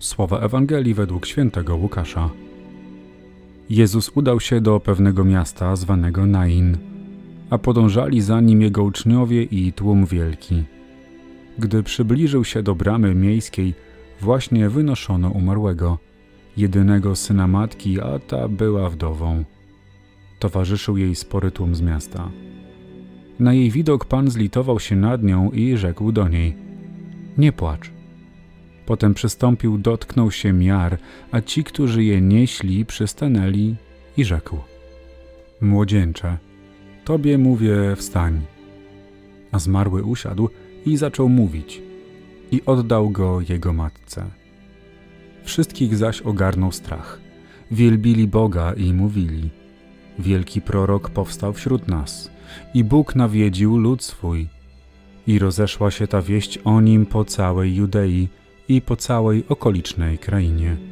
Słowa Ewangelii według świętego Łukasza. Jezus udał się do pewnego miasta zwanego Nain, a podążali za nim jego uczniowie i tłum wielki. Gdy przybliżył się do bramy miejskiej, właśnie wynoszono umarłego, jedynego syna matki, a ta była wdową. Towarzyszył jej spory tłum z miasta. Na jej widok Pan zlitował się nad nią i rzekł do niej: Nie płacz. Potem przystąpił, dotknął się miar, a ci, którzy je nieśli, przystanęli i rzekł: Młodzieńcze, tobie mówię, wstań. A zmarły usiadł i zaczął mówić, i oddał go jego matce. Wszystkich zaś ogarnął strach. Wielbili Boga i mówili: Wielki prorok powstał wśród nas, i Bóg nawiedził lud swój. I rozeszła się ta wieść o nim po całej Judei i po całej okolicznej krainie.